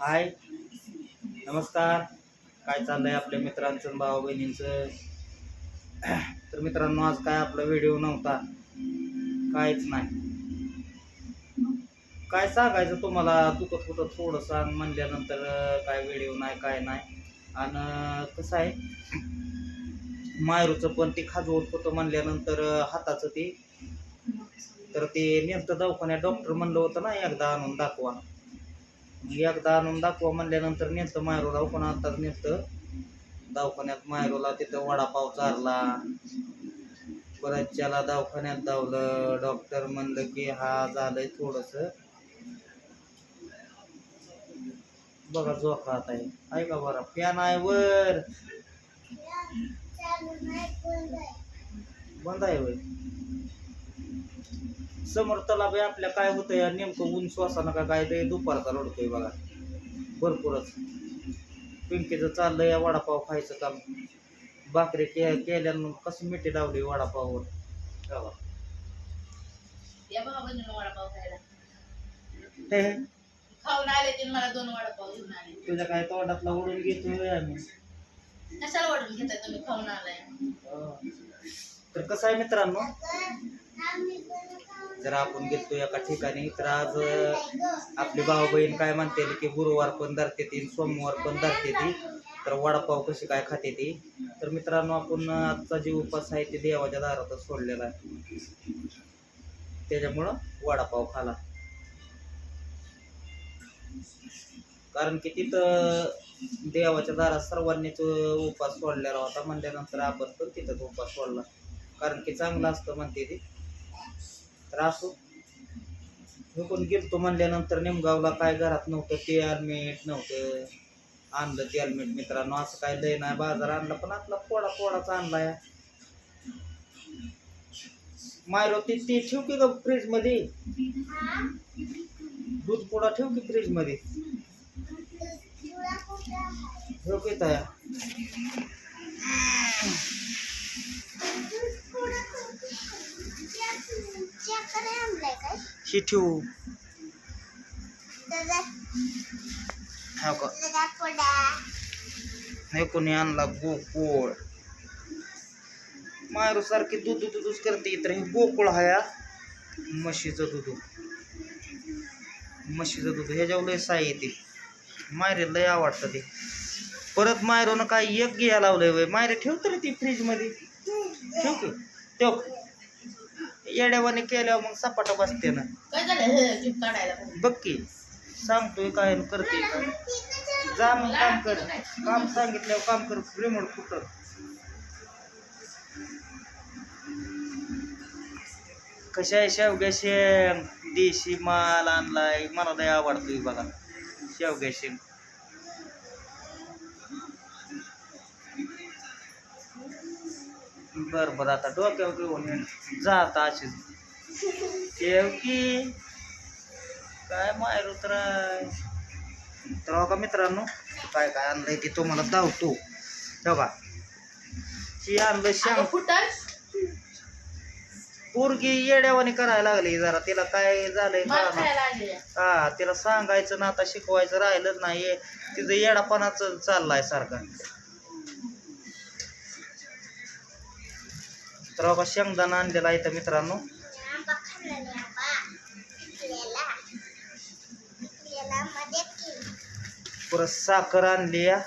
हाय. नमस्कार. काय चाललं आहे आपल्या मित्रांचं भाऊ बहिणींचं? तर मित्रांनो आज काय आपला व्हिडिओ नव्हता? काहीच नाही. काय सांगायचं तुम्हाला? दुखत होतं थोडंसं म्हणल्यानंतर काय व्हिडिओ नाही काय नाही. आणि कसं आहे? मायरूचं पण ते खाजवत होतं म्हणल्यानंतर हाताचं ते. तर ते नेमकं दवाखान्यात डॉक्टर म्हणलं होतं ना एकदा आणून दाखवा. मग एकदा आणून दाखवा म्हणल्यानंतर नेमकं मायरो दवाखाना आता नेमकं दवाखान्यात मायरोला तिथं वडापाव चारला. परत त्याला दवाखान्यात धावलं. डॉक्टर म्हणलं की हा झालंय थोडंसं. बघा झोका आता आहे ऐका बरं? फॅन आहे वर. बंद आहे वय समोर तलाव आहे आपल्या काय होतंय या नेमकं ऊन श्वासानं का काय ते दुपारचा रडतोय बघा. भरपूरच. पिंकीचं चाललंय या वडापाव खायचं काम. भाकरी के केल्यानं कसं मिठी लावली वडापाववर? वडापाव खायला. हे, हे, खाऊन आले ते मला दोन वडापाव घेऊन आले. तुझ्या काय तोंडातला ओढून घेतोय आम्ही? कशाला घेताय तुम्ही? खाऊन आलाय. अं. तर कसं आहे मित्रांनो? जर आपण गेलतो एका ठिकाणी तर आज आपली भाऊ बहीण काय म्हणते की गुरुवार पण धरते ती सोमवार पण धरते ती तर वडापाव कशी काय खाते ती? तर मित्रांनो आपण आजचा जे उपास आहे ते देवाच्या दारातच सोडलेला आहे. त्याच्यामुळं वडापाव खाला. कारण की तिथं देवाच्या दारात सर्वांनीच उपास सोडलेला होता. म्हणल्यानंतर आपण पण तिथंच उपास सोडला. कारण की चांगलं असतं म्हणते ती. तर असो मी पण गेलतो म्हणल्यानंतर निमगावला काय घरात नव्हतं ते हेल्मेट नव्हतं. आणलं ते हेल्मेट मित्रांनो असं काय लय नाही बाजार आणला पण आपला पोडा पोडाच आणलाय मायरो ती ती ठेव की ग फ्रीजमध्ये दूध पोडा ठेव की फ्रीजमध्ये ठेव की तया? ही ठेवू. हा का? हे कोणी आणला गोकुळ. मायरू सारखी दूध दूध दूध करते तर हे गोकुळ हाया म्हशीचं दूध. म्हशीचं दूध. ह्याच्यावर लय साय येते. मायरे लय आवडतं ते. परत मायरोनं काय एक घ्यायला लावलंय वय. मायरे ठेव तरी ती फ्रीजमध्ये. ठेव ठेव. येड्यावाने केल्यावर मग सपाटा बसते ना. काय झालं? हे जीभ काढायला बघ की सांगतोय काय आणि करते काय. जा मग काम कर. काम सांगितल्यावर काम कर. रिमोट कुठं. कशा आहे शेवग्या शेंग? देशी माल आणलाय. मला लय आवडतोय बघा. शेवग्या शेंग. बर बर आता डोक्यावर घेऊन. जा आता अशीच. शेवकी काय मायरू तर आहे. तर हो का मित्रांनो? काय काय आणलंय ते तुम्हाला धावतो हो का ती आणलं शेंग पोरगी येड्यावानी करायला लागली. जरा तिला काय झालंय हा तिला सांगायचं ना आता शिकवायचं राहिलंच नाही तिचं येडापणाच चाललाय सारखा. तर हो शेंगदाणा आणलेला आहे तर मित्रांनो. परत साखर आणली या.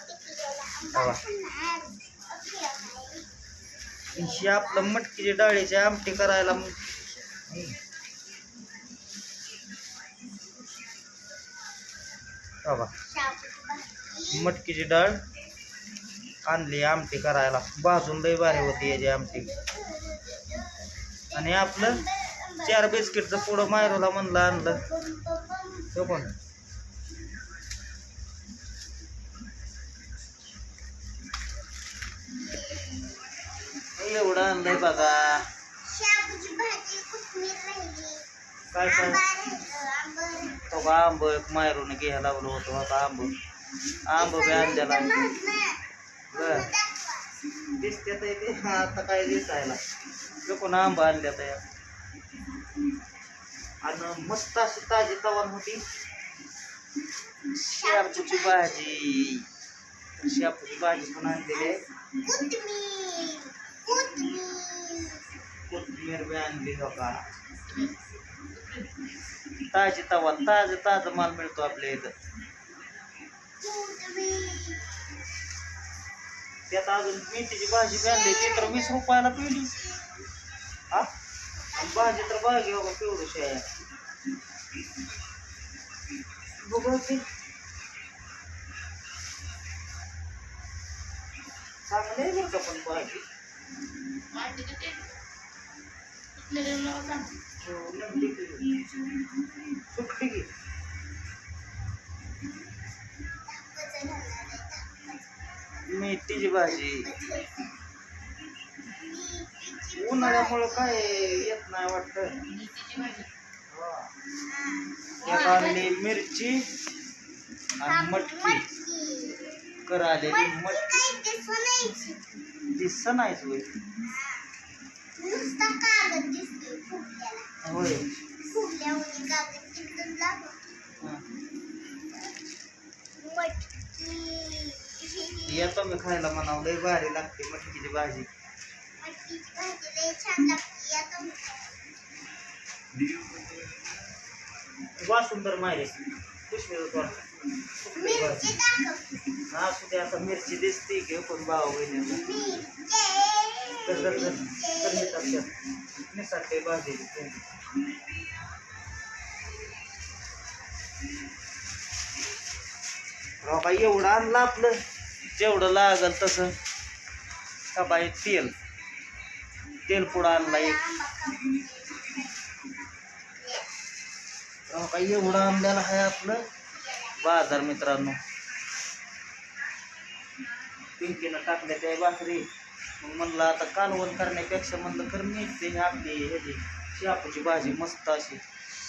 हवा ही आपलं मटकीची डाळीची आमटी करायला मग हवा मटकीची डाळ आणली आमटी करायला. भाजून लई भारी होती याची आमटी. आणि आपलं चार बिस्किटचं पुढं मायरोला म्हणलं आणलं. तो पण. एवढं आणलंय बघा. काय काय तो का आंब एक मायरून घ्यायला लावलं होतं होता आंब. आंब बी आणलेला. बर. दिसते ते. आता काय दिसायला. कोण आंबा आणल्यात या आणि मस्त अशी ताजी तवान होती. शापूची भाजी. तर शापूची भाजी पण आणलेली आहे. कोथिंबीर बी आणली बघा. ताजी तवा ताज ताजा माल मिळतो आपल्या इथं. त्यात अजून मेथीची भाजी बी आणली ती तर वीस रुपयाला पिली हा? आणि भाजी तर भाजी बघा केवढीशी आहे. बघू ती चांगली आहे बरं का पण भाजी. माहिती किती कुठल्या नाव सांग हो, लंबी केली. सुट्टी की. मेथीची भाजी. उन्हाळ्यामुळं काय येत नाही वाटतं. आणली मिरची आणि मटकी. कर आलेली मटकी. दिसत नाहीच होय. येतो मी खायला म्हणावं लय भारी लागते मटकीची भाजी. वा सुंदर मिरची दाखव असू दे आता मिरची दिसते की पण भाव निसटते भाजी बाबा एवढं आणलं आपलं. जेवढं लागल तसं. का बाई तेल. तेल पुढं आणला एक बाबा एवढं आणलेलं आहे आपलं बाजार मित्रांनो। पिंकीनं टाकल्या त्या भाकरी मग म्हणलं आता कालवण करण्यापेक्षा म्हणलं कर मी ते आपली ह्याची शापूची भाजी मस्त अशी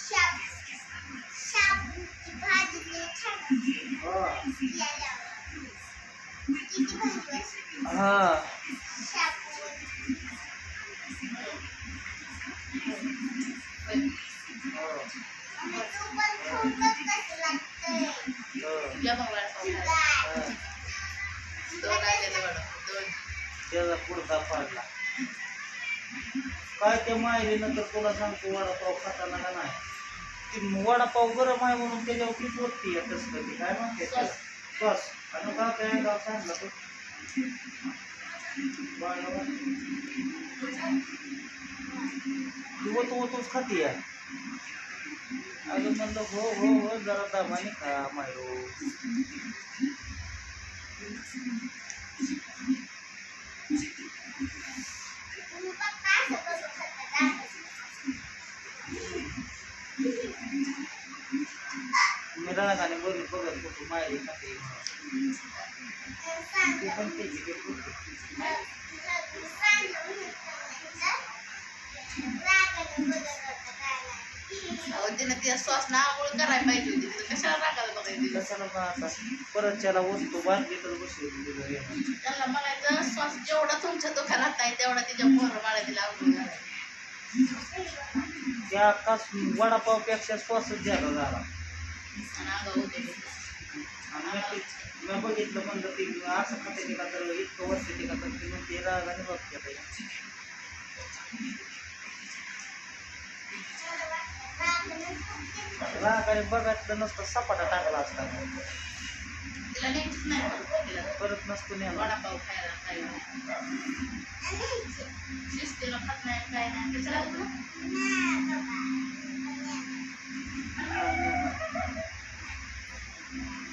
शाप शापूची भाजी लय छान लागते किती भाजी। असते हा। त्याचा पुढचा पाडला. काय त्या मायरीनं तर तुला सांगतो वडापाव खाताना का नाही. ती वडापाव गरम आहे म्हणून त्याच्यावर तीच वरती येत असतं ते काय म्हणते सॉस. आणि का काय गाव सांगला तो बाळाला. ती वत वतूच खाती या अजून म्हणलं हो हो हो जरा दामाने खा मायरो तुम्ही पप्पा असं करू शकता रागाने बघत बघत होतो ती पण त्याची तिनं ना आंघोळ करायला पाहिजे होती. तिला कशाला रागायला बघायची कशाला मग आता परत त्याला वस्तू बांधली तर बसली घरी. त्यांना म्हणायचं सॉस जेवढा तुमच्या दुकानात नाही तेवढा तिच्या पोरं तिला आंघोळ घालायची त्या कास वडापावपेक्षा श्वासच द्यायला झाला. मी बघितलं असं खाते तिला तर इतकं वर्ष तिला तर मग ते रागाने बघते रागाने नसतं सपाटा टाकला असता नाही परत नसतो नाही वडापाव खायला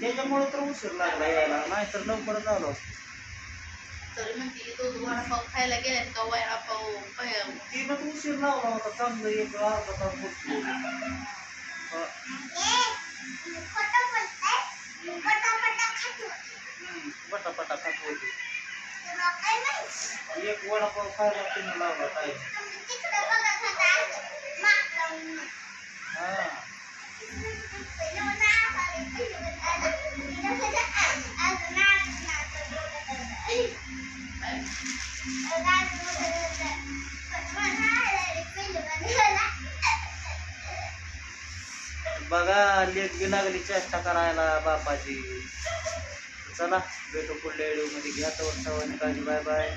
त्याच्यामुळे तर उशीर लागला यायला. नाहीतर लवकर झालो असतो तरी म्हणते दोन वडापाव खायला गेले का वडापाव तर उशीर लावला होता. चांगलं एक अर्धा तास बसलो पटापटा खात होती. एक वडापाव खायला तिनं लावला काय बघा लेट बी लागली चेष्टा करायला बापाची. चला भेटू पुढल्या व्हिडिओमध्ये घ्या तर काळजी बाय बाय.